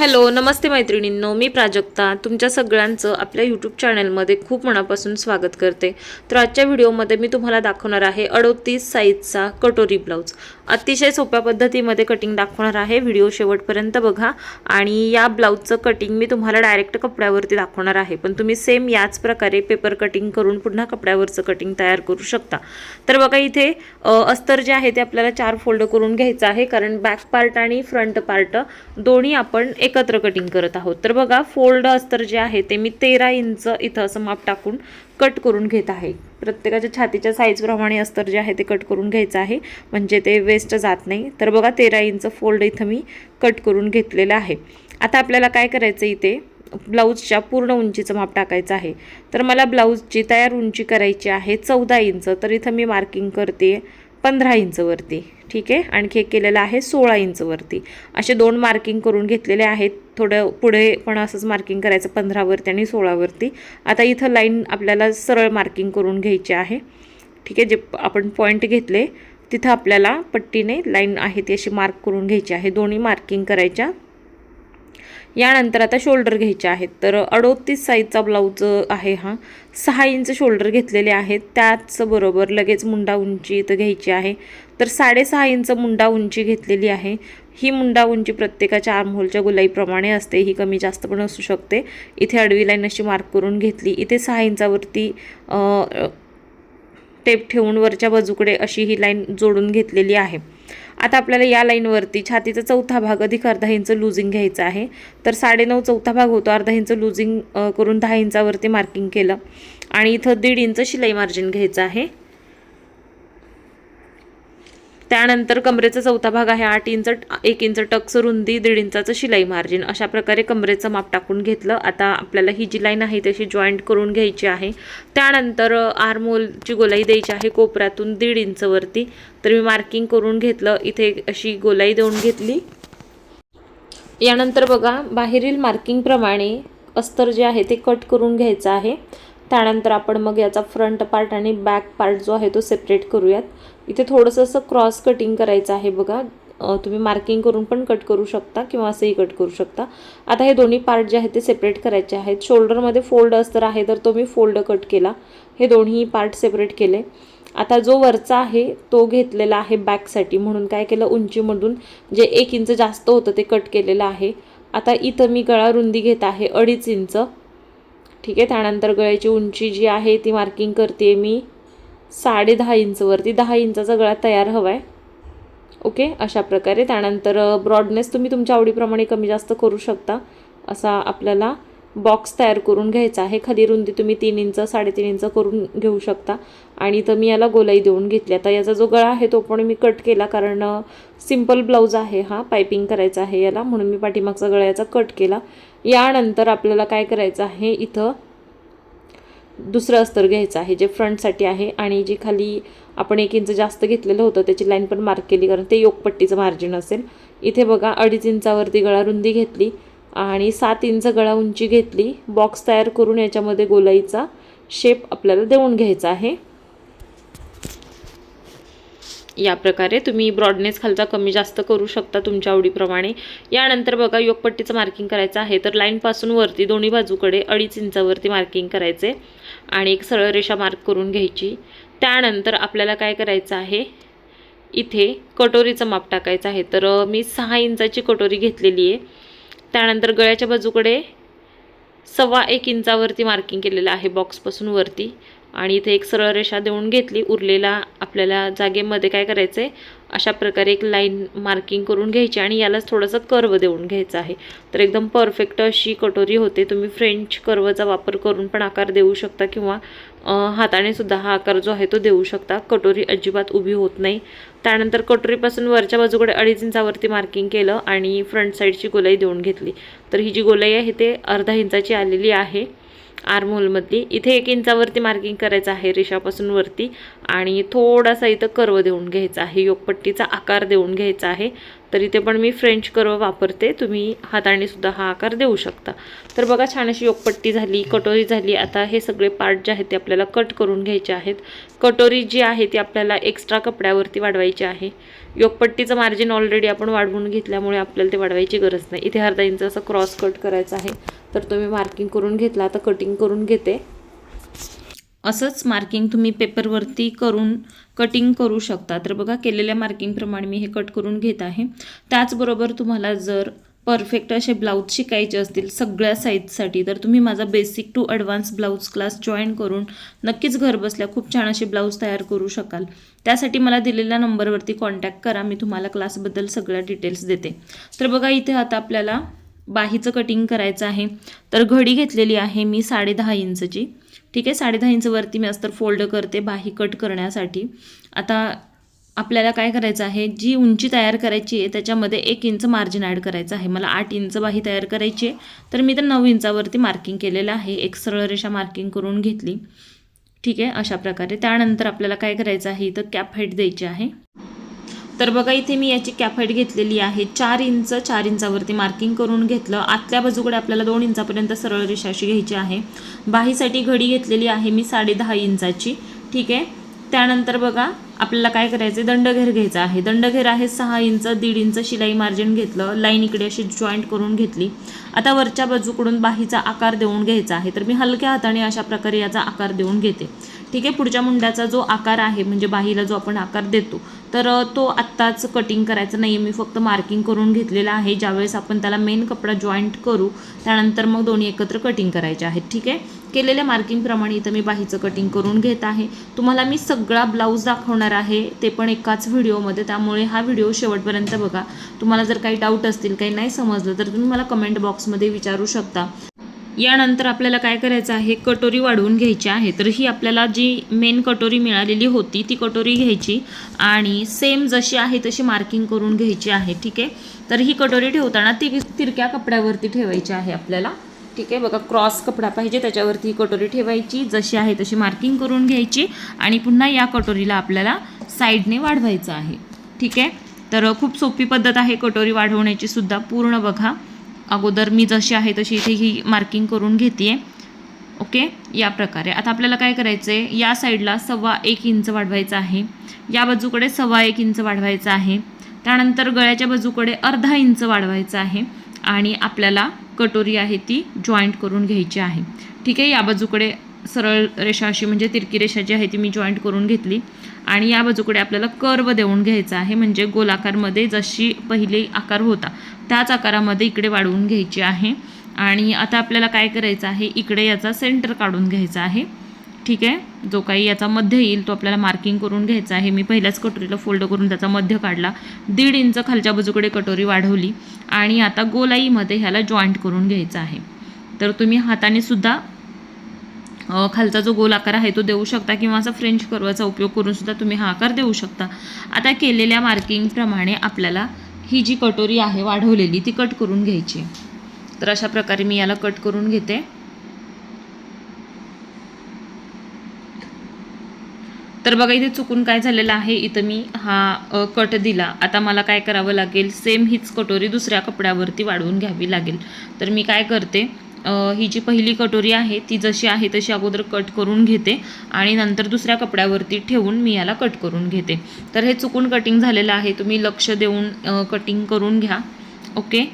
Hello नमस्ते मैत्रिणींनो मी प्राजक्ता. तुमच्या सगळ्यांचं आपल्या यूट्यूब चॅनलमध्ये खूप मनापासून स्वागत करते. तर आजच्या व्हिडिओमध्ये मी तुम्हाला दाखवणार आहे अडोतीस साईजचा कटोरी ब्लाऊज. अतिशय सोप्या पद्धतीमध्ये कटिंग दाखवणार आहे. व्हिडिओ शेवटपर्यंत बघा. आणि या ब्लाऊजचं कटिंग मी तुम्हाला डायरेक्ट कपड्यावरती दाखवणार आहे. पण तुम्ही सेम याच प्रकारे पेपर कटिंग करून पुन्हा कपड्यावरचं कटिंग तयार करू शकता. तर बघा इथे अस्तर जे आहे ते आपल्याला चार फोल्ड करून घ्यायचं आहे. कारण बॅक पार्ट आणि फ्रंट पार्ट दोन्ही आपण एकत्र कटिंग करत आहोत. तर बघा फोल्ड अस्तर जे आहे ते मी तेरा इंच इथं असं माप टाकून कट करून घेत आहे. प्रत्येकाच्या छातीच्या साईजप्रमाणे अस्तर जे आहे ते कट करून घ्यायचं आहे. म्हणजे ते वेस्ट जात नाही. तर बघा तेरा इंच फोल्ड इथं मी कट करून घेतलेलं आहे. आता आपल्याला काय करायचं इथे? ब्लाऊजच्या पूर्ण उंचीचं माप टाकायचं आहे. तर मला ब्लाऊजची तयार उंची करायची आहे चौदा इंच तर इथं मी मार्किंग करते. पंधरा इंचवरती ठीक आहे? आणखी एक केलेलं आहे सोळा इंचवरती असे दोन मार्किंग करून घेतलेले आहेत. थोडं पुढे पण असंच मार्किंग करायचं पंधरावरती आणि सोळावरती आता इथं लाईन आपल्याला सरळ मार्किंग करून घ्यायची आहे. ठीक आहे? जे आपण पॉईंट घेतले तिथं आपल्याला पट्टीने लाईन आहे ती अशी मार्क करून घ्यायची आहे. दोन्ही मार्किंग करायच्या. यानंतर आता शोल्डर घ्यायचे आहेत. तर अडोतीस साईजचा ब्लाऊज आहे हा. सहा इंच शोल्डर घेतलेले आहेत. त्याचबरोबर लगेच मुंडा उंची इथं घ्यायची आहे. तर साडेसहा इंच मुंडा उंची घेतलेली आहे. ही मुंडा उंची प्रत्येकाच्या आर्महोलच्या गुलाईप्रमाणे असते. ही कमी जास्त पण असू शकते. इथे आडवी लाईन अशी मार्क करून घेतली. इथे सहा इंचावरती टेप ठेवून वरच्या बाजूकडे अशी ही लाईन जोडून घेतलेली आहे. आता आपल्याला या लाईनवरती छातीचा चौथा भाग अधिक अर्धा इंच लुझिंग घ्यायचा आहे. तर साडेनऊ चौथा भाग होतो अर्धा इंच लुझिंग करून दहा इंचावरती मार्किंग केलं. आणि इथं दीड इंच शिलाई मार्जिन घ्यायचं आहे. त्यानंतर कमरेचा चौथा भाग आहे आठ इंच एक इंच टक्स रुंदी दीड इंचाचं शिलाई मार्जिन अशा प्रकारे कमरेचं माप टाकून घेतलं. आता आपल्याला ही जी लाईन आहे तशी जॉईंट करून घ्यायची आहे. त्यानंतर आरमोलची गोलाई द्यायची आहे कोपऱ्यातून दीड इंचवरती तर मी मार्किंग करून घेतलं. इथे अशी गोलाई देऊन घेतली. यानंतर बघा बाहेरील मार्किंगप्रमाणे अस्तर जे आहे ते कट करून घ्यायचं आहे. त्यानंतर आपण मग याचा फ्रंट पार्ट आणि बॅक पार्ट जो आहे तो सेपरेट करूयात. इथे थोडंसं असं क्रॉस कटिंग करायचं आहे बघा. तुम्ही मार्किंग करून पण कट करू शकता किंवा असंही कट करू शकता. आता हे दोन्ही पार्ट जे आहेत ते सेपरेट करायचे आहेत. शोल्डरमध्ये फोल्ड अस्तर आहे तर तो मी फोल्ड कट केला. हे दोन्ही पार्ट सेपरेट केले. आता जो वरचा आहे तो घेतलेला आहे बॅकसाठी म्हणून काय केलं? उंचीमधून जे एक इंच जास्त होतं ते कट केलेलं आहे. आता इथं मी गळा रुंदी घेत आहे अडीच इंच ठीक आहे त्यानंतर गळ्याची उंची जी आहे ती मार्किंग करते मी साडे दहा इंचवरती दहा इंचाचा गळा तयार हवा आहे ओके अशा प्रकारे. त्यानंतर ब्रॉडनेस तुम्ही तुमच्या आवडीप्रमाणे कमी जास्त करू शकता. असा आपल्याला बॉक्स तयार करून घ्यायचा आहे. खाली रुंदी तुम्ही तीन इंच साडेतीन इंच करून घेऊ शकता. आणि इथं मी याला गोलाई देऊन घेतली. आता याचा जो गळा आहे तो पण मी कट केला. कारण सिंपल ब्लाऊज आहे हा पायपिंग करायचा आहे याला. म्हणून मी पाठीमागचा गळ्याचा कट केला. यानंतर आपल्याला काय करायचं आहे इथं दुसरं अस्तर घ्यायचं आहे जे फ्रंटसाठी आहे. आणि जी खाली आपण एक इंच जास्त घेतलेलं होतं त्याची लाईन पण मार्क केली कारण ते योगपट्टीचं मार्जिन असेल. इथे बघा अडीच इंचावरती गळा रुंदी घेतली आणि सात इंच गळा उंची घेतली. बॉक्स तयार करून याच्यामध्ये गोलाईचा शेप आपल्याला देऊन घ्यायचा आहे. या प्रकारे तुम्ही ब्रॉडनेस खालचा कमी जास्त करू शकता तुमच्या आवडीप्रमाणे. यानंतर बघा योगपट्टीचं मार्किंग करायचं आहे तर लाईनपासून वरती दोन्ही बाजूकडे अडीच इंचावरती मार्किंग करायचे आणि एक सरळ रेषा मार्क करून घ्यायची. त्यानंतर आपल्याला काय करायचं आहे इथे कटोरीचं माप टाकायचं आहे. तर मी सहा इंचाची कटोरी घेतलेली आहे. त्यानंतर गळ्याच्या बाजूकडे सव्वा एक इंचावरती मार्किंग केलेलं आहे बॉक्सपासून वरती. आणि इथे एक सरळ रेषा देऊन घेतली उरलेला आपल्याला जागेमध्ये काय करायचं आहे अशा प्रकारे एक लाईन मार्किंग करून घ्यायची आणि यालाच थोडंसं कर्व देऊन घ्यायचं आहे. तर एकदम परफेक्ट अशी कटोरी होते. तुम्ही फ्रेंच कर्वचा वापर करून पण आकार देऊ शकता किंवा हाताने सुद्धा हा आकार जो आहे तो देऊ शकता. कटोरी अजिबात उभी होत नाही. त्यानंतर कटोरीपासून वरच्या बाजूकडे अडीच इंचावरती मार्किंग केलं आणि फ्रंट साईडची गोलाई देऊन घेतली. तर ही जी गोलाई आहे ते अर्धा इंचाची आलेली आहे. आर्मोलमध्ये इथे एक इंचावरती मार्किंग करायचं आहे रेषापासून वरती. आणि थोडासा इथं कर्व देऊन घ्यायचा आहे. योगपट्टीचा आकार देऊन घ्यायचा आहे. तर इथे पण मी फ्रेंच कर्व वापरते. तुम्ही हाताने सुद्धा हा आकार देऊ शकता. तर बघा छान अशी योगपट्टी झाली कटोरी झाली. आता हे सगळे पार्ट जे आहेत ते आपल्याला कट करून घ्यायचे आहेत. कटोरी जी आहे ती आपल्याला एक्स्ट्रा कपड्यावरती वाढवायची आहे. योगपट्टीचं मार्जिन ऑलरेडी आपण वाढवून घेतल्यामुळे आपल्याला ते वाढवायची गरज नाही. इथे अर्धा इंच असं क्रॉस कट करायचं आहे. तर तुम्ही मार्किंग करून घेतला आता कटिंग करून घेते. असंच मार्किंग तुम्ही पेपरवरती करून कटिंग करू शकता. तर बघा केलेल्या मार्किंगप्रमाणे मी हे कट करून घेत आहे. त्याचबरोबर तुम्हाला जर परफेक्ट असे ब्लाऊज शिकायचे असतील सगळ्या साईजसाठी तर तुम्ही माझा basic to advance blouse class join करून नक्कीच घर बसल्या खूप छान असे ब्लाऊज तयार करू शकाल. त्यासाठी मला दिलेल्या नंबरवरती कॉन्टॅक्ट करा मी तुम्हाला क्लासबद्दल सगळ्या डिटेल्स देते. तर बघा इथे आता आपल्याला बाहीचं कटिंग करायचं आहे. तर घडी घेतलेली आहे मी साडे दहा इंचची. ठीक आहे साडे दहा इंचवरती मी अस्तर फोल्ड करते बाही कट करण्यासाठी. आता आपल्याला काय करायचं आहे जी उंची तयार करायची आहे त्याच्यामध्ये एक इंच मार्जिन ॲड करायचं आहे. मला आठ इंच बाही तयार करायची आहे तर मी तर नऊ इंचावरती मार्किंग केलेलं आहे. एक सरळ रेषा मार्किंग करून घेतली. ठीक आहे अशा प्रकारे. त्यानंतर आपल्याला काय करायचं आहे इथं कॅप हाईट द्यायची आहे. तर बघा इथे मी याची कॅफेट घेतलेली आहे. चार इंच चार इंचावरती मार्किंग करून घेतलं. आतल्या बाजूकडे आपल्याला दोन इंचापर्यंत सरळ रेषा अशी घ्यायची आहे. बाहीसाठी घडी घेतलेली आहे मी साडे दहा इंचाची. ठीक आहे? त्यानंतर बघा आपल्याला काय करायचं आहे दंडघेर घ्यायचा आहे. दंडघेर आहे सहा इंच दीड इंच शिलाई मार्जिन घेतलं. लाईन इकडे अशी जॉईंट करून घेतली. आता वरच्या बाजूकडून बाहीचा आकार देऊन घ्यायचा आहे. तर मी हलक्या हाताने अशा प्रकारे याचा आकार देऊन घेते. ठीक आहे? पुढच्या मुंड्याचा जो आकार आहे म्हणजे बाहीला जो आपण आकार देतो तर तो आत्ताच कटिंग करायचा नाही आहे मी फक्त मार्किंग करून घेतलेला आहे. ज्यावेळेस आपण त्याला मेन कपडा जॉईंट करू त्यानंतर मग दोन्ही एकत्र कटिंग करायचे आहेत. ठीक आहे? केलेल्या मार्किंगप्रमाणे इथं मी बाहीचं कटिंग करून घेत आहे. तुम्हाला मी सगळा ब्लाऊज दाखवणार आहे. ते पण एकाच व्हिडिओमध्ये त्यामुळे हा व्हिडिओ शेवटपर्यंत बघा. तुम्हाला जर काही डाऊट असतील काही नाही समजलं तर तुम्ही मला कमेंट बॉक्समध्ये विचारू शकता. यानंतर आपल्याला काय करायचं आहे? कटोरी वाढवून घ्यायची आहे. तर ही आपल्याला जी मेन कटोरी मिळालेली होती ती कटोरी घ्यायची आणि सेम जशी आहे तशी मार्किंग करून घ्यायची आहे. ठीक आहे? तर ही कटोरी ठेवताना ती तिरक्या कपड्यावरती ठेवायची आहे आपल्याला. ठीक आहे? बघा क्रॉस कपडा पाहिजे त्याच्यावरती ही कटोरी ठेवायची. जशी आहे तशी मार्किंग करून घ्यायची आणि पुन्हा या कटोरीला आपल्याला साईडने वाढवायचं आहे. ठीक आहे? तर खूप सोपी पद्धत आहे कटोरी वाढवण्याची सुद्धा. पूर्ण बघा. अगोदर मी जशी आहे तशी इथे ही मार्किंग करून घेते ओके या प्रकारे. आता आपल्याला काय करायचं आहे या साईडला सव्वा एक इंच वाढवायचं आहे. या बाजूकडे सव्वा एक इंच वाढवायचं आहे. त्यानंतर गळ्याच्या बाजूकडे अर्धा इंच वाढवायचं आहे. आणि आपल्याला कटोरी आहे ती जॉईंट करून घ्यायची आहे. ठीक आहे? या बाजूकडे सरळ रेषा अशी म्हणजे तिरकी रेषा जी आहे ती मी जॉईंट करून घेतली. आणि या बाजूकडे आपल्याला कर्व देऊन घ्यायचा आहे म्हणजे गोलाकारमध्ये जशी पहिली आकार होता त्याच आकारामध्ये इकडे वाढवून घ्यायची आहे. आणि आता आपल्याला काय करायचं आहे इकडे याचा सेंटर काढून घ्यायचा आहे. ठीक आहे? जो काही याचा मध्य येईल तो आपल्याला मार्किंग करून घ्यायचा आहे. मी पहिल्याच कटोरीला फोल्ड करून त्याचा मध्य काढला. दीड इंच खालच्या बाजूकडे कटोरी वाढवली. आणि आता गोलाईमध्ये ह्याला जॉईंट करून घ्यायचा आहे. तर तुम्ही हाताने सुद्धा खालचा जो गोल आकार आहे तो देऊ शकता किंवा असा फ्रेंच कर्वाचा उपयोग करूनसुद्धा तुम्ही हा आकार देऊ शकता. आता केलेल्या मार्किंगप्रमाणे आपल्याला ही जी कटोरी आहे वाढवलेली ती कट करून घ्यायची. तर अशा प्रकारे मी याला कट करून घेते. तर बघा इथे चुकून काय झालेलं आहे? इथं मी हा कट दिला. आता मला काय करावं लागेल? सेम हीच कटोरी दुसऱ्या कपड्यावरती वाढवून घ्यावी लागेल. तर मी काय करते? ही जी पहिली कटोरी आहे ती जशी आहे तशी अगोदर कट करून घेते आणि नंतर दुसऱ्या कपड्यावरती ठेवून मी याला कट करून घेते. तर हे चुकून कटिंग झालेलं आहे तुम्ही लक्ष देऊन कटिंग करून घ्या. ओके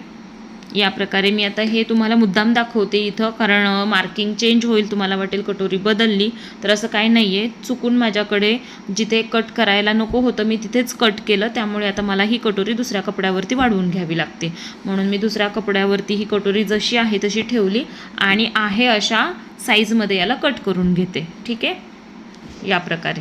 या प्रकारे मी आता हे तुम्हाला मुद्दाम दाखवते इथं कारण मार्किंग चेंज होईल तुम्हाला वाटेल कटोरी बदलली. तर असं काही नाही आहे चुकून माझ्याकडे जिथे कट करायला नको होतं मी तिथेच कट केलं. त्यामुळे आता मला ही कटोरी दुसऱ्या कपड्यावरती वाढवून घ्यावी लागते. म्हणून मी दुसऱ्या कपड्यावरती ही कटोरी जशी आहे तशी ठेवली. आणि आहे अशा साईजमध्ये याला कट करून घेते. ठीक आहे? या प्रकारे.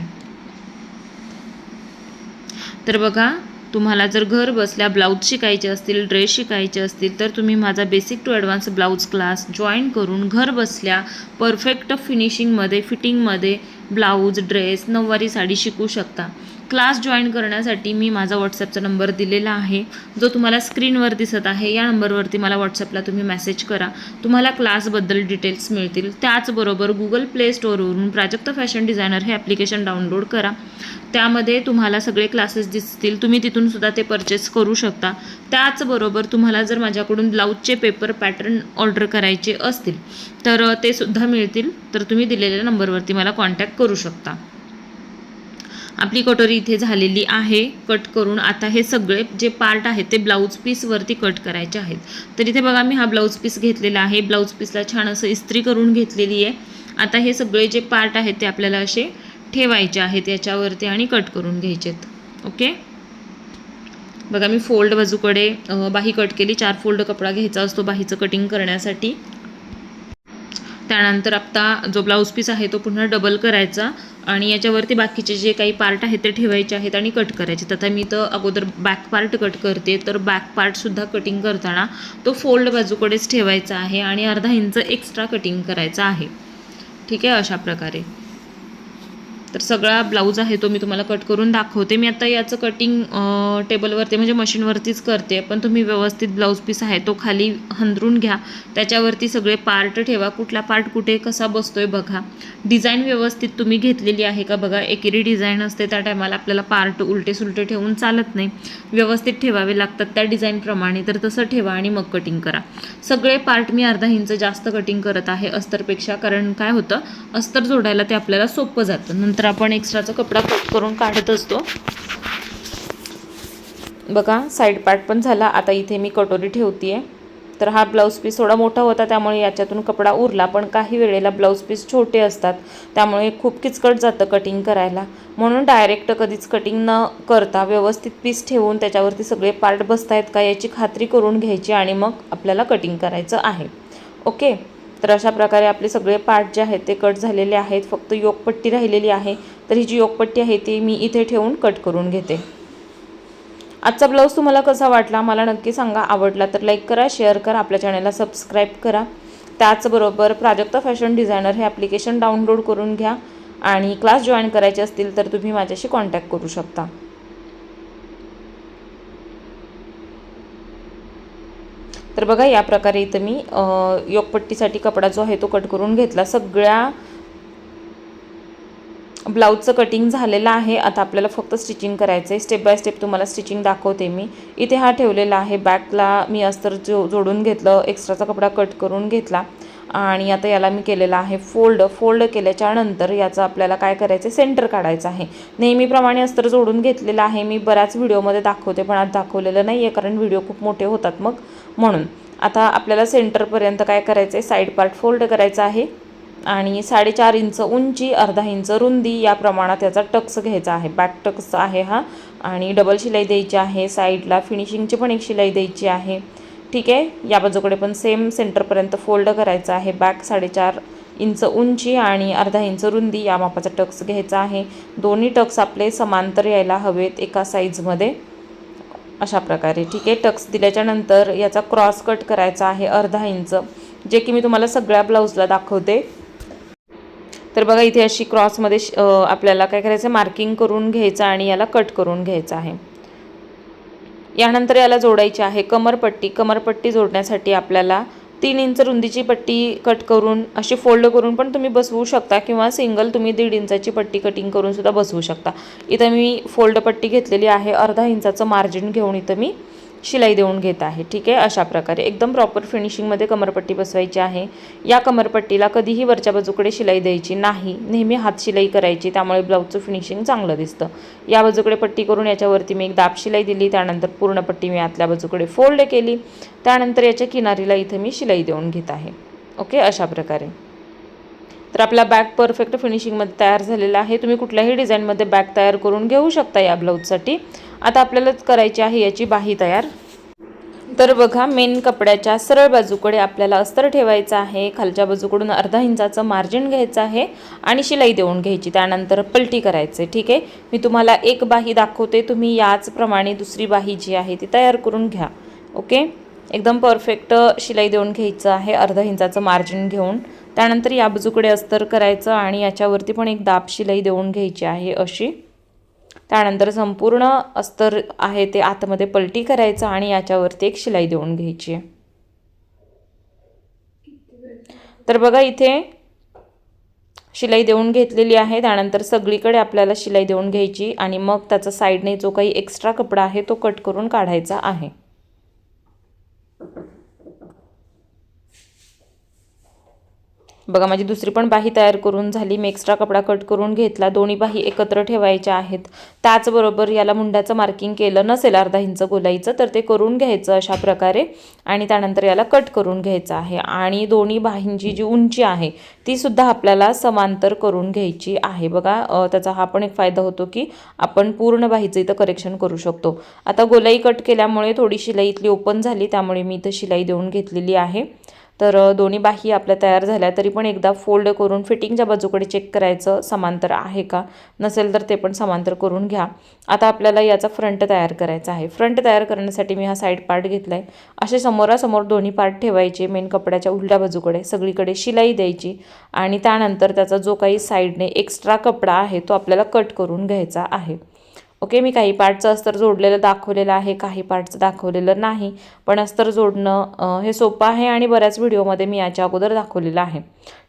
तर बघा तुम्हाला जर घर बसल्या ब्लाऊज शिकायचे असतील ड्रेस शिकायचे असतील तर तुम्ही माझा basic to advance blouse class join करून घर बसल्या परफेक्ट फिनिशिंगमध्ये फिटिंगमध्ये ब्लाऊज ड्रेस नऊवारी साडी शिकू शकता. क्लास जॉईन करण्यासाठी मी माझा व्हॉट्सअपचा नंबर दिलेला आहे. जो तुम्हाला स्क्रीनवर दिसत आहे या नंबरवरती मला व्हॉट्सअपला तुम्ही मेसेज करा. तुम्हाला क्लासबद्दल डिटेल्स मिळतील. त्याचबरोबर गुगल प्ले स्टोरवरून प्राजक्त फॅशन डिझायनर हे ॲप्लिकेशन डाउनलोड करा. त्यामध्ये तुम्हाला सगळे क्लासेस दिसतील. तुम्ही तिथून सुद्धा ते परचेस करू शकता. त्याचबरोबर तुम्हाला जर माझ्याकडून ब्लाऊजचे पेपर पॅटर्न ऑर्डर करायचे असतील तर ते सुद्धा मिळतील. तर तुम्ही दिलेल्या नंबरवरती मला कॉन्टॅक्ट करू शकता. आपली कटोरी इथे झालेली आहे. कट करून आता हे सगळे जे पार्ट आहेत ते ब्लाऊज पीसवरती कट करायचे आहेत. तर इथे बघा मी हा ब्लाऊज पीस घेतलेला आहे. ब्लाऊज पीसला छान असं इस्त्री करून घेतलेली आहे. आता हे सगळे जे पार्ट आहेत ते आपल्याला असे ठेवायचे आहेत याच्यावरती आणि कट करून घ्यायचेत ओके बघा मी फोल्ड बाजूकडे बाही कट केली. चार फोल्ड कपडा घ्यायचा असतो बाहीचं कटिंग करण्यासाठी. त्यानंतर आता जो ब्लाऊज पीस आहे तो पुन्हा डबल करायचा आणि याच्यावरती बाकीचे जे काही पार्ट आहेत ते ठेवायचे आहेत आणि कट करायचे. तथा मी तर अगोदर बॅक पार्ट कट करते तर बॅक पार्टसुद्धा कटिंग करताना तो फोल्ड बाजूकडेच ठेवायचा आहे आणि अर्धा इंच एक्स्ट्रा कटिंग करायचा आहे. ठीक आहे? अशा प्रकारे. तर सगळा ब्लाऊज आहे तो मी तुम्हाला कट करून दाखवते. मी आता याचं कटिंग टेबलवरती म्हणजे मशीनवरतीच करते. पण तुम्ही व्यवस्थित ब्लाऊज पीस आहे तो खाली हंदरून घ्या. त्याच्यावरती सगळे पार्ट ठेवा. कुठला पार्ट कुठे कसा बसतोय बघा. डिझाईन व्यवस्थित तुम्ही घेतलेली आहे का बघा. एकेरी डिझाईन असते त्या टायमाला आपल्याला पार्ट उलटे सुलटे ठेवून चालत नाही. व्यवस्थित ठेवावे लागतात त्या डिझाईनप्रमाणे तर तसं ठेवा आणि मग कटिंग करा. सगळे पार्ट मी अर्धा इंच जास्त कटिंग करत आहे अस्तरपेक्षा. कारण काय होतं? अस्तर जोडायला ते आपल्याला सोपं जातं. नंतर आपण एक्स्ट्राचा कपडा कट करून काढत असतो. बघा साईड पार्ट पण झाला. आता इथे मी कटोरी ठेवते तर हा ब्लाऊज पीस थोडा मोठा होता त्यामुळे याच्यातून कपडा उरला. पण काही वेळेला ब्लाऊज पीस छोटे असतात. त्यामुळे खूप किचकट जातं कटिंग करायला. म्हणून डायरेक्ट कधीच कटिंग न करता व्यवस्थित पीस ठेवून त्याच्यावरती सगळे पार्ट बसतायत का याची खात्री करून घ्यायची आणि मग आपल्याला कटिंग करायचं आहे. ओके तर अशा प्रकारे आपले सगळे पार्ट जे आहेत ते कट झालेले आहेत. फक्त योगपट्टी राहिलेली आहे. तर ही जी योगपट्टी आहे ती मी इथे ठेवून कट करून घेते. आजचा ब्लाऊज तुम्हाला कसा वाटला मला नक्की सांगा. आवडला तर लाईक करा शेअर करा आपल्या चॅनलला सबस्क्राईब करा. त्याचबरोबर प्राजक्त फॅशन डिझायनर हे ॲप्लिकेशन डाउनलोड करून घ्या. आणि क्लास जॉईन करायचे असतील तर तुम्ही माझ्याशी कॉन्टॅक्ट करू शकता. तर बघा या प्रकारे इथं मी योगपट्टीसाठी कपडा जो आहे तो कट करून घेतला. सगळ्या ब्लाऊजचं कटिंग झालेलं आहे. आता आपल्याला फक्त स्टिचिंग करायचं आहे स्टेप बाय स्टेप तुम्हाला स्टिचिंग दाखवते मी. इथे हा ठेवलेला आहे. बॅकला मी अस्तर जो जोडून घेतलं एक्स्ट्राचा कपडा कट करून घेतला. आणि आता याला मी केलेला आहे फोल्ड. फोल्ड केल्याच्यानंतर याचं आपल्याला काय करायचं आहे सेंटर काढायचं आहे. नेहमीप्रमाणे अस्तर जोडून घेतलेलं आहे. मी बऱ्याच व्हिडिओमध्ये दाखवते पण आज दाखवलेलं नाही आहे कारण व्हिडिओ खूप मोठे होतात मग. म्हणून. आता आपल्याला सेंटरपर्यंत काय करायचं आहे साईड पार्ट फोल्ड करायचा आहे. आणि साडेचार इंच उंची अर्धा इंच रुंदी या प्रमाणात याचा टक्स घ्यायचा आहे. बॅक टक्स आहे हा. आणि डबल शिलाई द्यायची आहे. साईडला फिनिशिंगची पण एक शिलाई द्यायची आहे. ठीक आहे? या बाजूकडे पण सेम सेंटरपर्यंत फोल्ड करायचं आहे. बॅक साडेचार इंच उंची आणि अर्धा इंच रुंदी या मापाचा टक्स घ्यायचा आहे. दोन्ही टक्स आपले समांतर यायला हवेत एका साईजमध्ये अशा प्रकारे ठीक आहे? टक्स दिल्याच्यानंतर याचा क्रॉस कट करायचा आहे अर्धा इंच जे की मी तुम्हाला सगळ्या ब्लाऊजला दाखवते. तर बघा इथे अशी क्रॉसमध्ये श- आपल्याला काय करायचं मार्किंग करून घ्यायचं आणि याला कट करून घ्यायचं आहे. यानंतर याला जोडायची आहे कमरपट्टी. कमरपट्टी जोडण्यासाठी आपल्याला तीन इंच रुंदीची पट्टी कट करून अशी फोल्ड करून पण तुम्ही बसवू शकता किंवा सिंगल तुम्ही दीड इंचाची पट्टी कटिंग करून सुद्धा बसवू शकता. इथं मी फोल्ड पट्टी घेतलेली आहे अर्धा इंचाचं मार्जिन घेऊन इथं मी शिलाई देऊन घेत आहे. ठीक आहे? अशा प्रकारे. एकदम प्रॉपर फिनिशिंगमध्ये कमरपट्टी बसवायची आहे. या कमरपट्टीला कधीही वरच्या बाजूकडे शिलाई द्यायची नाही. नेहमी हात शिलाई करायची. त्यामुळे ब्लाऊजचं फिनिशिंग चांगलं दिसतं. या बाजूकडे पट्टी करून याच्यावरती मी एक दाब शिलाई दिली. त्यानंतर पूर्ण पट्टी मी आतल्या बाजूकडे फोल्ड केली. त्यानंतर याच्या किनारीला इथं मी शिलाई देऊन घेत आहे. ओके? अशा प्रकारे. तर आपला बॅग परफेक्ट फिनिशिंगमध्ये तयार झालेला आहे. तुम्ही कुठल्याही डिझाईनमध्ये बॅग तयार करून घेऊ शकता या ब्लाऊजसाठी आता आपल्यालाच करायची आहे याची बाही तयार. तर बघा मेन कपड्याच्या सरळ बाजूकडे आपल्याला अस्तर ठेवायचं आहे. खालच्या बाजूकडून अर्धा इंचाचं मार्जिन घ्यायचं आहे आणि शिलाई देऊन घ्यायची. त्यानंतर पलटी करायचे ठीक आहे? मी तुम्हाला एक बाही दाखवते. तुम्ही याचप्रमाणे दुसरी बाही जी आहे ती तयार करून घ्या. ओके? एकदम परफेक्ट शिलाई देऊन घ्यायचं आहे. अर्धा इंचाचं मार्जिन घेऊन. त्यानंतर या बाजूकडे अस्तर करायचं आणि याच्यावरती पण एक दाब शिलाई देऊन घ्यायची आहे अशी. त्यानंतर संपूर्ण अस्तर आहे ते आतमध्ये पलटी करायचं आणि याच्यावरती एक शिलाई देऊन घ्यायची. आहे तर बघा इथे शिलाई देऊन घेतलेली आहे. त्यानंतर सगळीकडे आपल्याला शिलाई देऊन घ्यायची आणि मग त्याचा साईडने जो काही एक्स्ट्रा कपडा आहे तो कट करून काढायचा आहे. बघा माझी दुसरी पण बाही तयार करून झाली. मी एक्स्ट्रा कपडा कट करून घेतला. दोन्ही बाही एकत्र ठेवायच्या आहेत. त्याचबरोबर याला मुंड्याचं मार्किंग केलं नसेल अर्धा इंच गोलाईचं तर ते करून घ्यायचं अशा प्रकारे. आणि त्यानंतर याला कट करून घ्यायचं आहे. आणि दोन्ही बाहींची जी उंची आहे ती सुद्धा आपल्याला समांतर करून घ्यायची आहे. बघा त्याचा हा पण एक फायदा होतो की आपण पूर्ण बाहीचं इथं करेक्शन करू शकतो. आता गोलाई कट केल्यामुळे थोडी शिलाई इथली ओपन झाली त्यामुळे मी इथं शिलाई देऊन घेतलेली आहे. तर दोन्ही बाही आपल्या तयार झाल्या तरी पण एकदा फोल्ड करून फिटिंगच्या बाजूकडे चेक करायचं समांतर आहे का? नसेल तर ते पण समांतर करून घ्या. आता आपल्याला याचा फ्रंट तयार करायचा आहे. फ्रंट तयार करण्यासाठी मी हा साईड पार्ट घेतला आहे असे समोरासमोर दोन्ही पार्ट ठेवायचे मेन कपड्याच्या उलट्या बाजूकडे सगळीकडे शिलाई द्यायची आणि त्यानंतर त्याचा जो काही साईडने एक्स्ट्रा कपडा आहे तो आपल्याला कट करून घ्यायचा आहे. ओके मी काही पार्टचं अस्तर जोडलेलं दाखवलेलं आहे काही पार्टचं दाखवलेलं नाही पण अस्तर जोडणं हे सोपं आहे आणि बऱ्याच व्हिडिओमध्ये मी याच्या अगोदर दाखवलेलं आहे.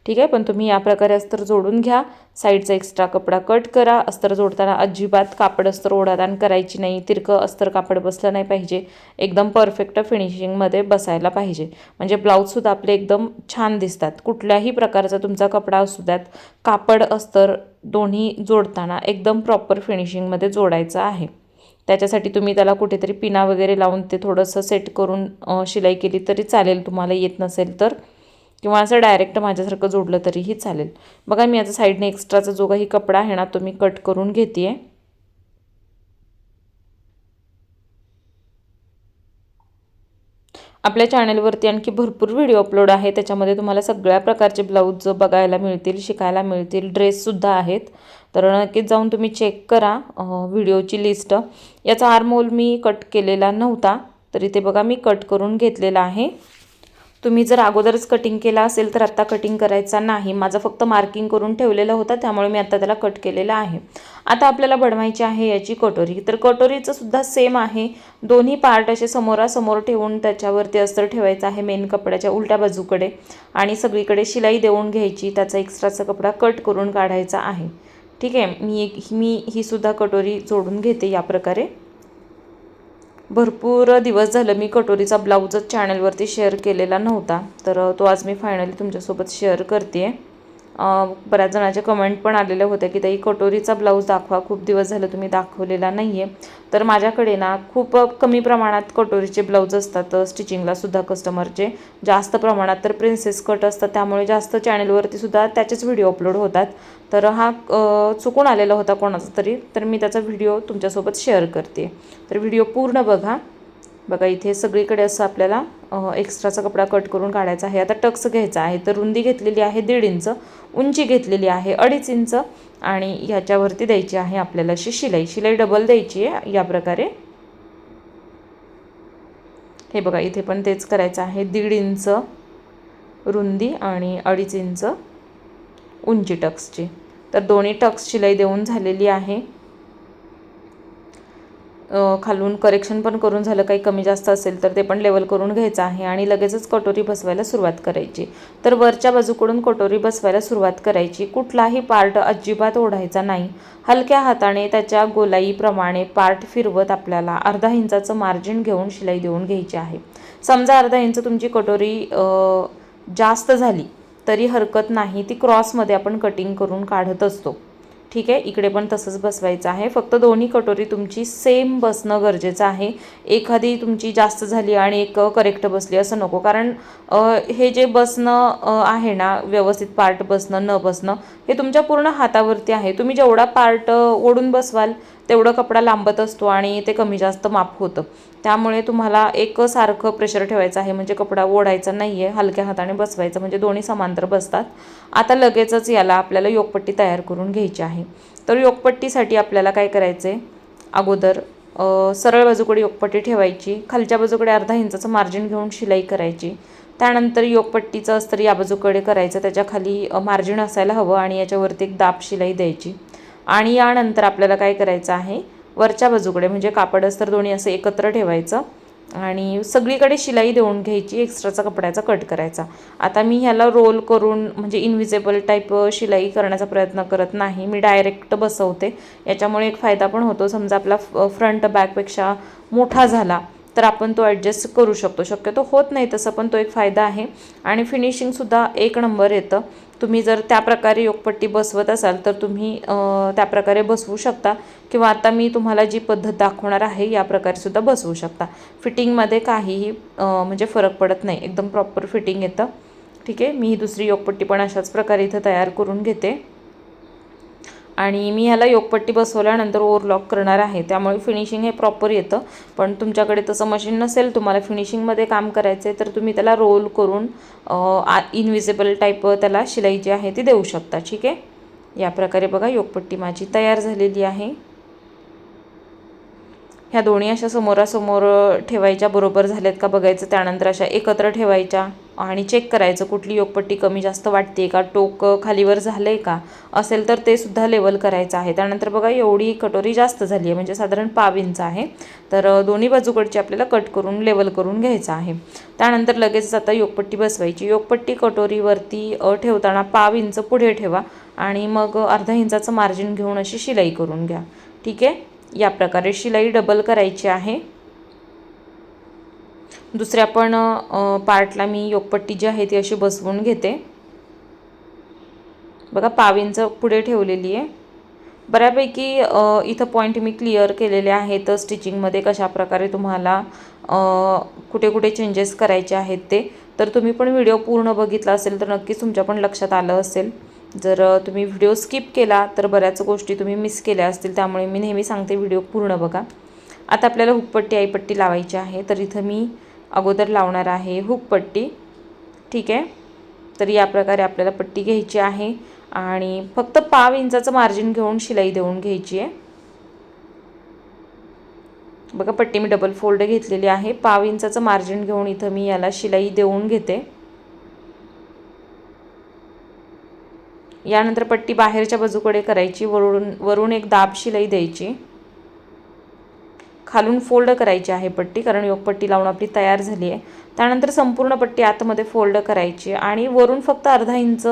ठीक आहे पण तुम्ही या प्रकारे अस्तर जोडून घ्या. साईडचा एक्स्ट्रा कपडा कट करा. अस्तर जोडताना अजिबात कापड अस्तर ओढादान करायची नाही. तिरकं अस्तर कापड बसलं नाही पाहिजे. एकदम परफेक्ट फिनिशिंगमध्ये बसायला पाहिजे. म्हणजे ब्लाऊजसुद्धा आपले एकदम छान दिसतात. कुठल्याही प्रकारचा तुमचा कपडा असू द्यात कापड अस्तर दोन्ही जोडताना एकदम प्रॉपर फिनिशिंगमध्ये जोडायचं आहे. त्याच्यासाठी तुम्ही त्याला कुठेतरी पिना वगैरे लावून ते थोडंसं सेट करून शिलाई केली तरी चालेल. तुम्हाला येत नसेल तर. किंवा असं डायरेक्ट माझ्यासारखं जोडलं तरीही चालेल. बघा मी याचा साईडने एक्स्ट्राचा जो काही कपडा आहे ना तो मी कट करून घेते आहे आपल्या चॅनलवरती आणखी भरपूर व्हिडिओ अपलोड आहे त्याच्यामध्ये तुम्हाला सगळ्या प्रकारचे ब्लाऊज बघायला मिळतील शिकायला मिळतील ड्रेससुद्धा आहेत. तर नक्कीच जाऊन तुम्ही चेक करा व्हिडिओची लिस्ट याचा आरमोल मी कट केलेला नव्हता तर इथे बघा मी कट करून घेतलेला आहे. तुम्ही जर अगोदरच कटिंग केला असेल तर आत्ता कटिंग करायचा नाही. माझं फक्त मार्किंग करून ठेवलेलं होतं त्यामुळे मी आत्ता त्याला कट केलेलं आहे. आता आपल्याला बनवायची आहे याची कटोरी. तर कटोरीचं सुद्धा सेम आहे. दोन्ही पार्ट असे समोरासमोर ठेवून त्याच्यावरती अस्तर ठेवायचं आहे मेन कपड्याच्या उलट्या बाजूकडे. आणि सगळीकडे शिलाई देऊन घ्यायची. त्याचा एक्स्ट्राचा कपडा कट करून काढायचा आहे. ठीक आहे? मी एक मी ही सुद्धा कटोरी जोडून घेते या प्रकारे. भरपूर दिवस झालं मी कटोरीचा ब्लाऊजच चॅनलवरती शेअर केलेला नव्हता. तर तो आज मी फायनली तुमच्यासोबत शेअर करते आहे बऱ्याच जणांचे कमेंट पण आलेले होते की ताई कटोरीचा ब्लाऊज दाखवा. खूप दिवस झालं तुम्ही दाखवलेला नाही आहे तर माझ्याकडे ना खूप कमी प्रमाणात कटोरीचे ब्लाऊज असतात स्टिचिंगला सुद्धा कस्टमरचे जास्त प्रमाणात तर प्रिन्सेस कट असतात. त्यामुळे जास्त चॅनलवरती सुद्धा त्याचेच व्हिडिओ अपलोड होतात. तर हा चुकून आलेला होता कोणाचा तरी. तर मी त्याचा व्हिडिओ तुमच्यासोबत शेअर करते. तर व्हिडिओ पूर्ण बघा. बघा इथे सगळीकडे असं आपल्याला एक्स्ट्राचा कपडा कट करून काढायचा आहे. आता टक्स घ्यायचा आहे. तर रुंदी घेतलेली आहे दीड इंच उंची घेतलेली आहे अडीच इंच आणि ह्याच्यावरती द्यायची आहे आपल्याला अशी शिलाई. शिलाई डबल द्यायची आहे या प्रकारे. हे बघा इथे पण तेच करायचं आहे. दीड इंच रुंदी आणि अडीच इंच उंची टक्सची. तर दोन्ही टक्स शिलाई देऊन झालेली आहे. खालून करेक्शन पण करून झालं काही कमी जास्त असेल तर ते पण लेवल करून घ्यायचं आहे आणि लगेचच कटोरी बसवायला सुरुवात करायची. तर वरच्या बाजूकडून कटोरी बसवायला सुरुवात करायची. कुठलाही पार्ट अजिबात ओढायचा नाही. हलक्या हाताने त्याच्या गोलाईप्रमाणे पार्ट फिरवत आपल्याला अर्धा इंचाचं मार्जिन घेऊन शिलाई देऊन घ्यायची आहे. समजा अर्धा इंच तुमची कटोरी जास्त झाली तरी हरकत नाही. ती क्रॉसमध्ये आपण कटिंग करून काढत असतो. ठीक आहे इकडे पण तसंच बसवायचं आहे. फक्त दोन्ही कटोरी तुमची सेम बसणं गरजेचं आहे. एखादी तुमची जास्त झाली आणि एक करेक्ट बसली असं नको. कारण हे जे बसणं आहे ना व्यवस्थित पार्ट बसणं न बसणं हे तुमच्या पूर्ण हातावरती आहे. तुम्ही जेवढा पार्ट ओढून बसवाल तेवढं कपडा लांबत असतो आणि ते कमी जास्त माप होतं. त्यामुळे तुम्हाला एक सारखं प्रेशर ठेवायचं आहे. म्हणजे कपडा ओढायचा नाही आहे हलक्या हाताने बसवायचं. म्हणजे दोन्ही समांतर बसतात. आता लगेचच याला आपल्याला योगपट्टी तयार करून घ्यायची आहे. तर योगपट्टीसाठी आपल्याला काय करायचं आहे अगोदर सरळ बाजूकडे योगपट्टी ठेवायची. खालच्या बाजूकडे अर्धा इंचाचं मार्जिन घेऊन शिलाई करायची. त्यानंतर योगपट्टीचं अस्तर या बाजूकडे करायचं. त्याच्याखाली मार्जिन असायला हवं आणि याच्यावरती एक दाब शिलाई द्यायची. आणि यानंतर आपल्याला काय करायचं आहे? वरच्या बाजूकडे म्हणजे कापड अस्तर दोन्ही असं एकत्र ठेवायचं आणि सगळीकडे शिलाई देऊन घ्यायची एक्स्ट्राचा कपड्याचा कट करायचा. आता मी ह्याला रोल करून म्हणजे इनविजिबल टाईप शिलाई करण्याचा प्रयत्न करत नाही. मी डायरेक्ट बसवते. याच्यामुळे एक फायदा पण होतो. समजा आपला फ्रंट बॅकपेक्षा मोठा झाला तर आपण तो ॲडजस्ट करू शकतो. शक्यतो होत नाही तसं पण तो एक फायदा आहे. आणि फिनिशिंगसुद्धा एक नंबर येतं. तुम्ही जर त्या प्रकारे योगपट्टी बसवत असाल तर तुम्ही त्या प्रकारे बसवू शकता. किंवा आता मी तुम्हाला जी पद्धत दाखवणार आहे या प्रकारे सुद्धा बसवू शकता. फिटिंगमध्ये काहीही म्हणजे फरक पडत नाही. एकदम प्रॉपर फिटिंग येतं. ठीक आहे? मी ही दुसरी योगपट्टी पण अशाच प्रकारे इथं तयार करून घेते. आणि मी ह्याला योगपट्टी बसवल्यानंतर ओव्हरलॉक करणार आहे. त्यामुळे फिनिशिंग हे प्रॉपर येतं. पण तुमच्याकडे तसं मशीन नसेल तुम्हाला फिनिशिंगमध्ये काम करायचं आहे तर तुम्ही त्याला रोल करून इनविजिबल टाईप त्याला शिलाई जी आहे ती देऊ शकता. ठीक आहे? या प्रकारे बघा योगपट्टी माझी तयार झालेली आहे. ह्या दोन्ही अशा समोरासमोर ठेवायच्या बरोबर झाल्यात का बघायचं? त्यानंतर अशा एकत्र ठेवायच्या आणि चेक करायचं कुठली योगपट्टी कमी जास्त वाटते का? टोक खालीवर झालं आहे का? असेल तर ते सुद्धा लेवल करायचं आहे. त्यानंतर बघा एवढी कटोरी जास्त झाली आहे म्हणजे साधारण पाव इंच आहे. तर दोन्ही बाजूकडची आपल्याला कट करून लेवल करून घ्यायचं आहे. त्यानंतर लगेचच आता योगपट्टी बसवायची. योगपट्टी कटोरीवरती ठेवताना पाव इंच पुढे ठेवा आणि मग अर्धा इंचाचं मार्जिन घेऊन अशी शिलाई करून घ्या. ठीक आहे? या प्रकारे शिलाई डबल करायची आहे. दुसऱ्या पण पार्टला मी योगपट्टी जी आहे ती अशी बसवून घेते. बघा पाव पुढे ठेवलेली आहे. बऱ्यापैकी इथं पॉईंट मी क्लिअर केलेले आहेत. स्टिचिंगमध्ये कशा प्रकारे तुम्हाला कुठे कुठे चेंजेस करायचे आहेत ते. तर तुम्ही पण व्हिडिओ पूर्ण बघितला असेल तर नक्कीच तुमच्या पण लक्षात आलं असेल. जर तुम्ही व्हिडिओ स्किप केला तर बऱ्याच गोष्टी तुम्ही मिस केल्या असतील. त्यामुळे मी नेहमी सांगते व्हिडिओ पूर्ण बघा. आता आपल्याला हुकपट्टी आईपट्टी लावायची आहे. तर इथं मी अगोदर लावणार आहे हुकपट्टी. ठीक आहे? तर या प्रकारे आपल्याला पट्टी घ्यायची आहे. आणि फक्त पाव इंचाचं मार्जिन घेऊन शिलाई देऊन घ्यायची आहे. बघा पट्टी मी डबल फोल्ड घेतलेली आहे. पाव इंचाचं मार्जिन घेऊन इथं मी याला शिलाई देऊन घेते. यानंतर पट्टी बाहेरच्या बाजूकडे करायची वरून वरून एक दाब शिलाई द्यायची. खालून फोल्ड करायची आहे पट्टी कारण योगपट्टी लावून आपली तयार झाली आहे. त्यानंतर संपूर्ण पट्टी आतमध्ये फोल्ड करायची आणि वरून फक्त अर्धा इंच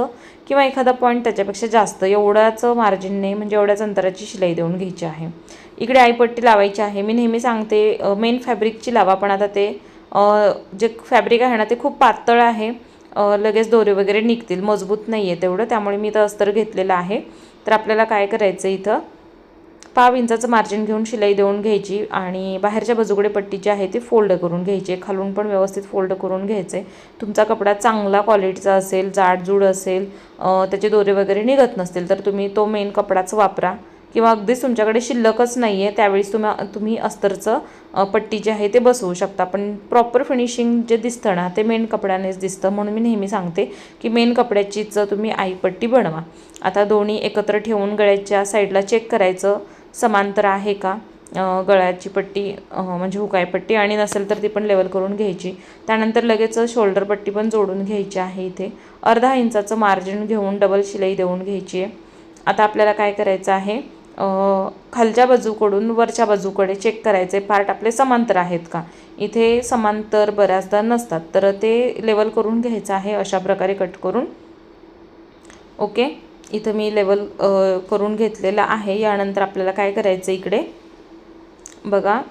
किंवा एखादा पॉईंट त्याच्यापेक्षा जास्त एवढ्याचं मार्जिनने म्हणजे एवढ्याच अंतराची शिलाई देऊन घ्यायची आहे. इकडे आईपट्टी लावायची आहे. मी नेहमी सांगते मेन फॅब्रिकची लावा पण आता ते जे फॅब्रिक आहे ना ते खूप पातळ आहे. लगेच दोरे वगैरे निघतील. मजबूत नाही आहे तेवढं. त्यामुळे मी इथं अस्तर घेतलेलं आहे. तर आपल्याला काय करायचं इथं? पाव इंचाचं मार्जिन घेऊन शिलाई देऊन घ्यायची आणि बाहेरच्या बाजूकडे पट्टी जी आहे ती फोल्ड करून घ्यायची. खालून पण व्यवस्थित फोल्ड करून घ्यायचे तुमचा कपडा चांगला क्वालिटीचा असेल जाडजूड असेल त्याचे दोरे वगैरे निघत नसतील तर तुम्ही तो मेन कपडाच वापरा. किंवा अगदीच तुमच्याकडे शिल्लकच नाही आहे त्यावेळेस तुम्ही तुम्ही अस्तरचं पट्टी जी आहे ते बसवू शकता. पण प्रॉपर फिनिशिंग जे दिसतं ना ते मेन कपड्यानेच दिसतं. म्हणून मी नेहमी सांगते की मेन कपड्याचीच तुम्ही आईपट्टी बनवा. आता दोन्ही एकत्र ठेवून गळ्याच्या साईडला चेक करायचं समांतर आहे का? गळ्याची पट्टी म्हणजे हुकायपट्टी आणि नसेल तर ती पण लेवल करून घ्यायची. त्यानंतर लगेच शोल्डर पट्टी पण जोडून घ्यायची आहे इथे. अर्धा इंचाचं मार्जिन घेऊन डबल शिलाई देऊन घ्यायची आहे. आता आपल्याला काय करायचं आहे? खालच्या बाजूकडून वरच्या बाजूकडे चेक करायचे. पार्ट आपले समांतर आहेत का? इथे समांतर बऱ्याचदा नसतात. तर ते लेवल करून घ्यायचं आहे अशा प्रकारे कट करून. ओके इथं मी लेवल करून घेतलेलं आहे. यानंतर आपल्याला काय करायचं इकडे? बघा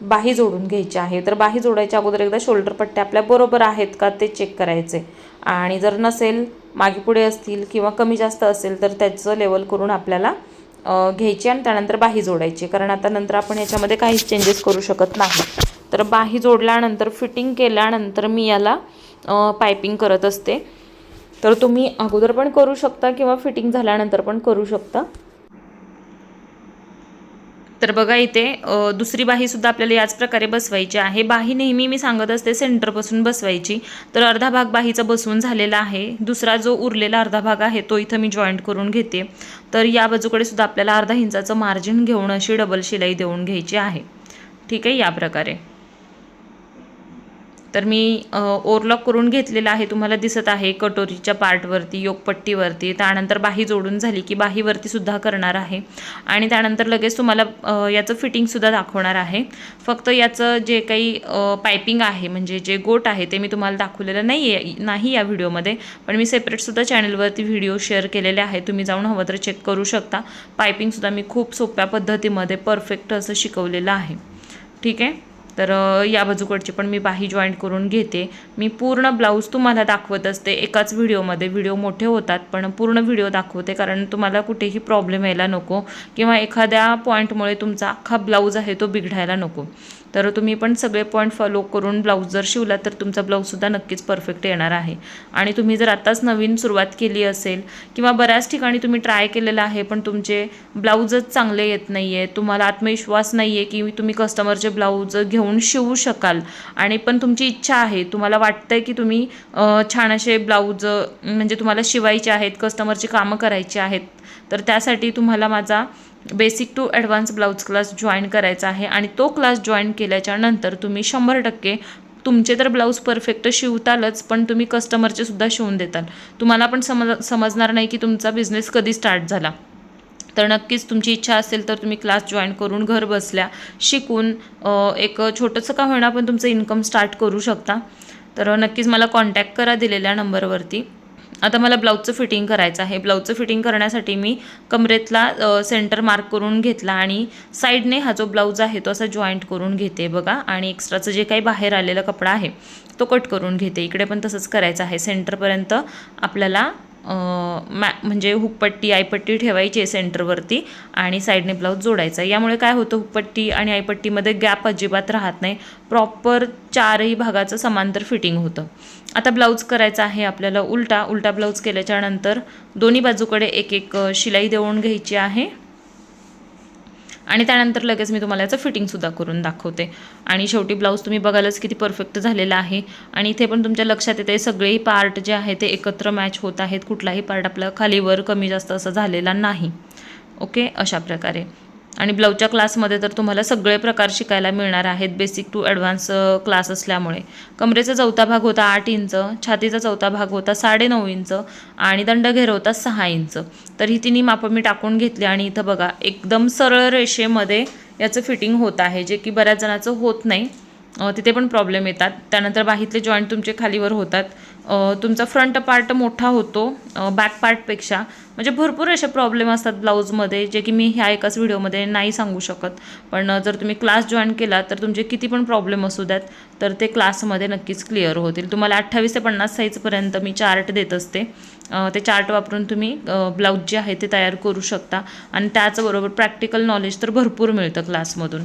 बाही जोडून घ्यायची आहे. तर बाही जोडायच्या अगोदर एकदा शोल्डर पट्ट्या आपल्या बरोबर आहेत का ते चेक करायचे. आणि जर नसेल मागे पुढे असतील किंवा कमी जास्त असेल तर त्याचं लेवल करून आपल्याला घ्यायची आणि त्यानंतर बाही जोडायची. कारण आता नंतर आपण याच्यामध्ये काहीच चेंजेस करू शकत नाही. तर बाही जोडल्यानंतर फिटिंग केल्यानंतर मी याला पायपिंग करत असते. तर तुम्ही अगोदर पण करू शकता किंवा फिटिंग झाल्यानंतर पण करू शकता. तर बघा इथे दुसरी बाहीसुद्धा आपल्याला याच प्रकारे बसवायची आहे. बाही नेहमी मी सांगत असते सेंटरपासून बसवायची. तर अर्धा भाग बाहीचा बसवून झालेला आहे. दुसरा जो उरलेला अर्धा भाग आहे तो इथं मी जॉईंट करून घेते. तर या बाजूकडे सुद्धा आपल्याला अर्धा इंचाचं मार्जिन घेऊन अशी डबल शिलाई देऊन घ्यायची आहे. ठीक आहे? या प्रकारे. तर मी ओरलॉक करून घेतलेला आहे. तुम्हाला दिसत आहे कटोरीच्या पार्टवरती योगपट्टीवरती. त्यानंतर बाही जोडून झाली की बाहीवरती सुद्धा करणार आहे. आणि त्यानंतर लगेच तुम्हाला याचं फिटिंगसुद्धा दाखवणार आहे. फक्त याचं जे काही पायपिंग आहे म्हणजे जे गोट आहे ते मी तुम्हाला दाखवलेलं नाही आहे नाही या व्हिडिओमध्ये. पण मी सेपरेटसुद्धा चॅनलवरती व्हिडिओ शेअर केलेले आहे तुम्ही जाऊन हवं तर चेक करू शकता. पायपिंगसुद्धा मी खूप सोप्या पद्धतीमध्ये परफेक्ट असं शिकवलेलं आहे. ठीक आहे? तर या बाजूकडची पण मी बाही जॉईंट करून घेते. मी पूर्ण ब्लाऊज तुम्हाला दाखवत असते. एकाच व्हिडिओमध्ये व्हिडिओ मोठे होतात पण पूर्ण व्हिडिओ दाखवते कारण तुम्हाला कुठेही प्रॉब्लेम यायला नको किंवा एखाद्या पॉईंटमुळे तुमचा अख्खा ब्लाऊज आहे तो बिघडायला नको. तर तुम्ही पण सगळे पॉईंट फॉलो करून ब्लाऊज जर शिवला तर तुमचा ब्लाऊजसुद्धा नक्कीच परफेक्ट येणार आहे. आणि तुम्ही जर आत्ताच नवीन सुरुवात केली असेल किंवा बऱ्याच ठिकाणी तुम्ही ट्राय केलेलं आहे पण तुमचे ब्लाऊजच चांगले येत नाही आहे तुम्हाला आत्मविश्वास नाही आहे की तुम्ही कस्टमरचे ब्लाऊज घेऊन शिवू शकाल. आणि पण तुमची इच्छा आहे तुम्हाला वाटतंय की तुम्ही छान असे ब्लाऊज म्हणजे तुम्हाला शिवायचे आहेत कस्टमरची कामं करायची आहेत तर त्यासाठी तुम्हाला माझा basic to advance blouse class join करायचा आहे आणि तो क्लास जॉईन केल्याच्यानंतर तुम्ही शंभर टक्के तुमचे तर ब्लाऊज परफेक्ट शिवतालच पण तुम्ही कस्टमरचे सुद्धा शिवून देताल. तुम्हाला पण समज समजणार नाही की तुमचा बिझनेस कधी स्टार्ट झाला. तर नक्कीच तुमची इच्छा असेल तर तुम्ही क्लास जॉईन करून घर बसल्या शिकून एक छोटंसं का होईना पण तुमचं इन्कम स्टार्ट करू शकता. तर नक्कीच मला कॉन्टॅक्ट करा दिलेल्या नंबरवरती आता मला ब्लाऊजचं फिटिंग करायचं आहे. ब्लाऊजचं फिटिंग करण्यासाठी मी कमरेतला सेंटर मार्क करून घेतला आणि साईडने हा जो ब्लाऊज आहे तो असा जॉईंट करून घेते बघा. आणि एक्स्ट्राचं जे काही बाहेर आलेला कपडा आहे तो कट करून घेते. इकडे पण तसंच करायचं आहे. सेंटरपर्यंत आपल्याला मॅ म्हणजे हुकपट्टी आयपट्टी ठेवायची आहे सेंटरवरती आणि साईडने ब्लाऊज जोडायचा यामुळे काय होतं हुकपट्टी आणि आयपट्टीमध्ये गॅप अजिबात राहत नाही. प्रॉपर चारही भागाचं समांतर फिटिंग होतं. आता ब्लाऊज करायचा आहे आपल्याला उलटा उलटा ब्लाऊज केल्याच्यानंतर दोन्ही बाजूकडे एक एक शिलाई देऊन घ्यायची आहे. आणि त्यानंतर लगेच मी तुम्हाला याचं फिटिंगसुद्धा करून दाखवते. आणि शेवटी ब्लाऊज तुम्ही बघायलाच किती परफेक्ट झालेला आहे. आणि इथे पण तुमच्या लक्षात येते सगळेही पार्ट जे आहे ते एकत्र मॅच होत आहेत. कुठलाही पार्ट आपला खालीवर कमी जास्त असं झालेला नाही. ओके अशा प्रकारे. आणि ब्लाऊजच्या क्लासमध्ये तर तुम्हाला सगळे प्रकार शिकायला मिळणार आहेत बेसिक टू ॲडव्हान्स क्लास असल्यामुळे. कमरेचा चौथा भाग होता आठ इंच छातीचा चौथा भाग होता साडेनऊ इंच आणि दंडघेर होता सहा इंच. तर ही तिन्ही मापं मी टाकून घेतली आणि इथं बघा एकदम सरळ रेषेमध्ये याचं फिटिंग होत आहे जे की बऱ्याच जणाचं होत नाही. तिथे पण प्रॉब्लेम येतात. त्यानंतर बाहीतले जॉईंट तुमचे खालीवर होतात. तुमचा फ्रंट पार्ट मोठा होतो बॅक पार्टपेक्षा म्हणजे भरपूर असे प्रॉब्लेम असतात ब्लाऊजमध्ये जे की मी ह्या एकाच व्हिडिओमध्ये नाही सांगू शकत. पण जर तुम्ही क्लास जॉईन केला तर तुमचे किती पण प्रॉब्लेम असू द्यात तर ते क्लासमध्ये नक्कीच क्लिअर होतील. तुम्हाला अठ्ठावीस ते पन्नास साईजपर्यंत मी चार्ट देत असते. ते चार्ट वापरून तुम्ही ब्लाऊज जे आहे ते तयार करू शकता. आणि त्याचबरोबर प्रॅक्टिकल नॉलेज तर भरपूर मिळतं क्लासमधून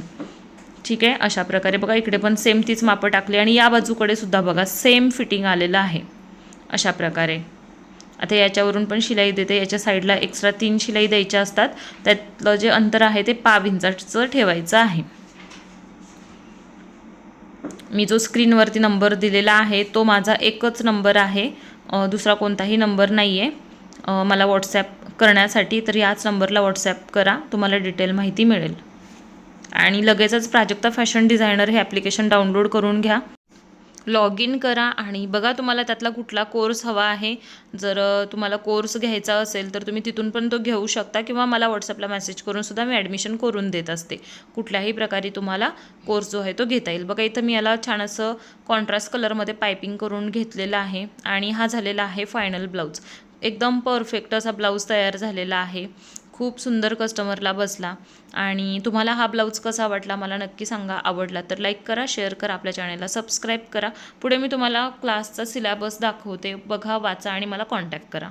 ठीक आहे अशा प्रकारे. बघा इकडे पण सेम तीच मापं टाकली आणि या बाजूकडे सुद्धा बघा सेम फिटिंग आलेलं आहे. अशा प्रकारे. आता याच्यावरून पण शिलाई देते. याच्या साईडला एक्स्ट्रा तीन शिलाई द्यायच्या असतात. त्यातलं जे अंतर आहे ते पाव इंचाचं ठेवायचं आहे. मी जो स्क्रीनवरती नंबर दिलेला आहे तो माझा एकच नंबर आहे. दुसरा कोणताही नंबर नाही आहे मला व्हॉट्सॲप करण्यासाठी तर याच नंबरला व्हॉट्सॲप करा. तुम्हाला डिटेल माहिती मिळेल. आणि लगेचच प्राजक्ता फॅशन डिझायनर हे ॲप्लिकेशन डाउनलोड करून घ्या. लॉग इन करा आणि बघा तुम्हाला त्यातला कुठला कोर्स हवा आहे. जर तुम्हाला कोर्स घ्यायचा असेल तर तुम्ही तिथून पण तो घेऊ शकता किंवा मला व्हॉट्सअपला मेसेज करून सुद्धा मी ॲडमिशन करून देत असते. कुठल्याही प्रकारे तुम्हाला कोर्स जो आहे तो घेता येईल. बघा इथं मी याला छान असं कॉन्ट्रास्ट कलरमध्ये पायपिंग करून घेतलेलं आहे आणि हा झालेला आहे फायनल ब्लाऊज एकदम परफेक्ट असा ब्लाऊज तयार झालेला आहे. खूप सुंदर कस्टमरला बसला आणि तुम्हाला हा ब्लाऊज कसा वाटला मला नक्की सांगा. आवडला तर लाईक करा शेअर करा आपल्या चॅनलला सबस्क्राईब करा. पुढे मी तुम्हाला क्लासचा सिलेबस दाखवते. बघा वाचा आणि मला कॉन्टॅक्ट करा.